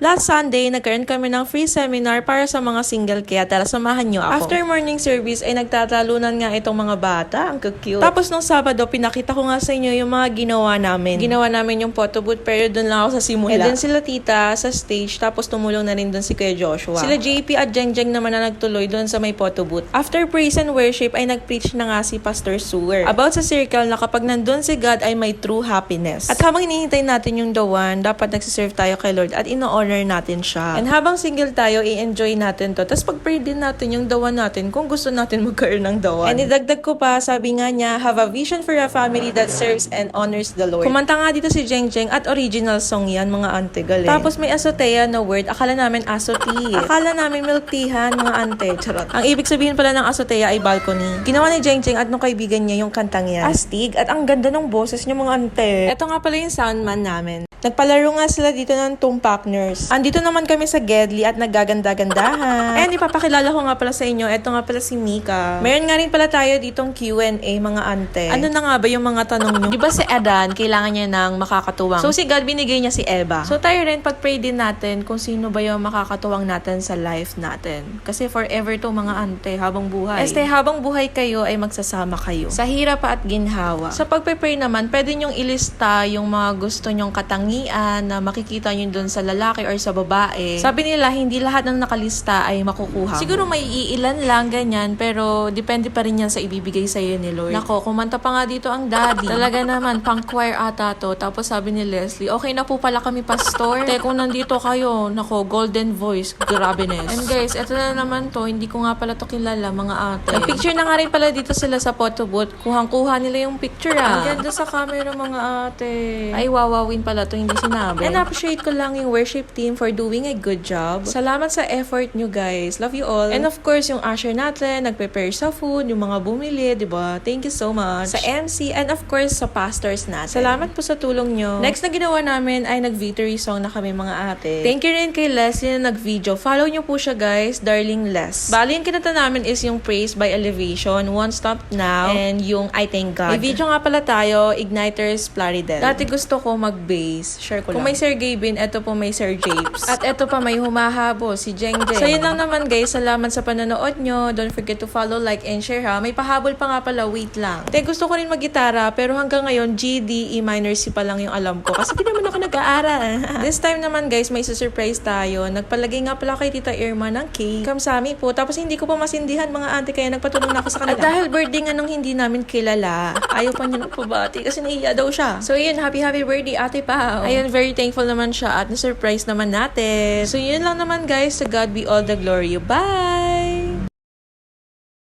Last Sunday, nagkaroon kami ng free seminar para sa mga single kaya tara samahan nyo ako. After morning service ay nagtatalunan nga itong mga bata. Ang cute. Tapos nung Sabado, pinakita ko nga sa inyo yung mga ginawa namin. Ginawa namin yung photo booth pero doon lang ako sa simula. And then sila tita sa stage tapos tumulong na rin doon si Kuya Joshua. Sila JP at Jeng Jeng naman na nagtuloy doon sa may photo booth. After praise and worship ay nag-preach na nga si Pastor Sewer. About sa circle na kapag nandun si God ay may true happiness. At habang hinihintay natin yung the one, dapat nagsiserve tayo kay Lord at ino-honor natin siya. And habang single tayo, i-enjoy natin to. Tapos pag-pray din natin yung one natin kung gusto natin magkaroon ng one. And idagdag ko pa, sabi nga niya, have a vision for a family that serves and honors the Lord. Kumanta nga dito si Jeng Jeng at original song yan, mga ante galing. Tapos may asotea na word, akala namin asoti. Akala namin milk teahan, mga ante. Charot. Ang ibig sabihin pala ng asotea ay balcony. Ginawa ni Jeng Jeng at nung kaibigan niya yung kantang yan. Astig at ang ganda ng boses niya mga ante. Ito nga pala yung soundman namin. Nagpalaro nga sila dito ng Tumpak Nurse. Andito naman kami sa Gedli at naggaganda-gandahan. And ipapakilala ko nga pala sa inyo, ito nga pala si Mika. Meron nga rin pala tayo ditong Q&A mga ante. Ano na nga ba yung mga tanong nyo? Di ba si Adan, kailangan niya ng makakatuwang? So si God, binigay niya si Eva. So tayo rin, pag-pray din natin kung sino ba yung makakatuwang natin sa life natin. Kasi forever to mga ante, habang buhay. Este, habang buhay kayo ay magsasama kayo. Sa hirap at ginhawa. Sa pagpe-pray naman, pwede nyong ilista yung mga gusto nyong katangian na makikita nyo dun sa lalaki or sa babae. Sabi nila, hindi lahat ng nakalista ay makukuha. Siguro may iilan lang ganyan, pero depende pa rin yan sa ibibigay sa iyo ni Lord. Nako, kumanta pa nga dito ang daddy. Talaga naman, pang choir ata to. Tapos sabi ni Leslie, okay na po pala kami pastor. Te, kung nandito kayo, nako, golden voice, grabeness. And guys, eto na naman to, hindi ko nga pala to kilala, mga ate. Nag-picture na nga rin pala dito sila sa photo booth. Kuhang-kuha nila yung picture ah. Ang ganda sa camera, mga ate. Ay, wawawin pala to, hindi sinabi. And appreciate ko lang yung worship team for doing a good job. Salamat sa effort nyo guys. Love you all. And of course, yung usher natin, nag-prepare sa food, yung mga bumili, di ba? Thank you so much. Sa MC, and of course, sa pastors natin. Salamat po sa tulong nyo. Next na ginawa namin ay nag-victory song na kami mga ate. Thank you rin kay Leslie na nag-video. Follow nyo po siya guys, Darling Les. Bali, yung kinata namin is yung Praise by Elevation, One Stop Now, and yung I Thank God. May video nga pala tayo, Igniters Plaridel. Dati gusto ko mag-bass. Share ko lang. Kung may Sir Gavin, eto po may Sir Japes. At eto pa may humahabo, si Jeng Jeng. So yun lang naman guys, salamat sa panonood nyo. Don't forget to follow, like, and share ha. May pahabol pa nga pala, wait lang. Te, gusto ko rin mag-gitara, pero hanggang ngayon, G, D, E minor, C pa lang yung alam ko. Kasi di naman ako nag-aaral. This time naman guys, may surprise tayo. Nagpalagay nga pala kay Tita Irma ng cake. Kamsami po. Tapos hindi ko pa masindihan mga auntie, kaya nagpatulong na ako sa kanila. At dahil birthday nga nung hindi namin kilala, ayaw pa niya ng pabati kasi nahiya daw siya. So yun, happy happy birthday ate Pao. Ayun, very thankful naman siya at na-surprise naman natin. So yun lang naman guys, to God be all the glory. Bye!